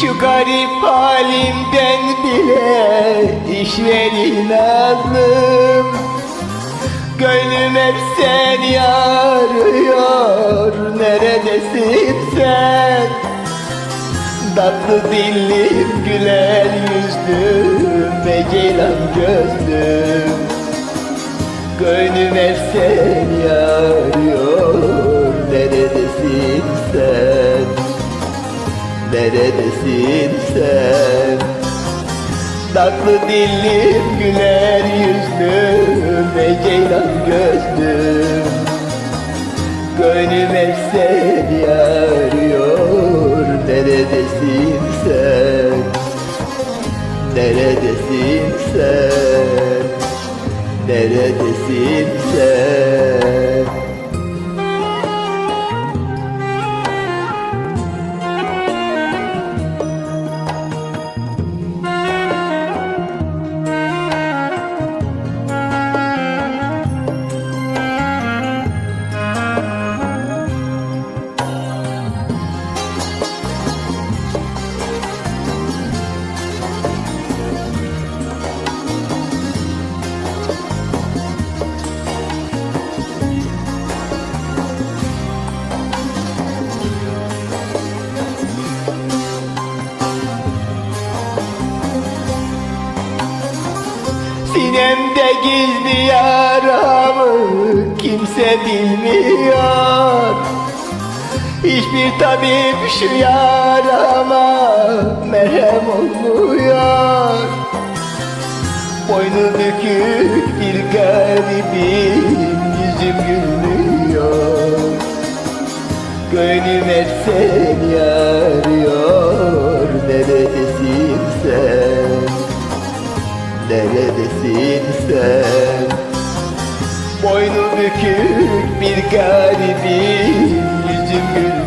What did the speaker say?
Şu garip halimden bile işverin nazlım Gönlüm hep seni arıyor Neredesin sen? Tatlı dillim güler yüzlüm Ve ceylan gözlüm. Gönlüm hep seni arıyor Neredesin sen? Tatlı dillim güler yüzlüm Ve ceylan gözlüm. Gönlüm hep seni arıyor Neredesin sen? Neredesin sen? Neredesin sen Sinemde gizli yaramı kimse bilmiyor. Hiçbir tabip şu yarama merhem olmuyor. Boynu bükük bir garibim yüzüm gülmüyor. Gönlüm hep seni Bükük bir garibim Yüzüm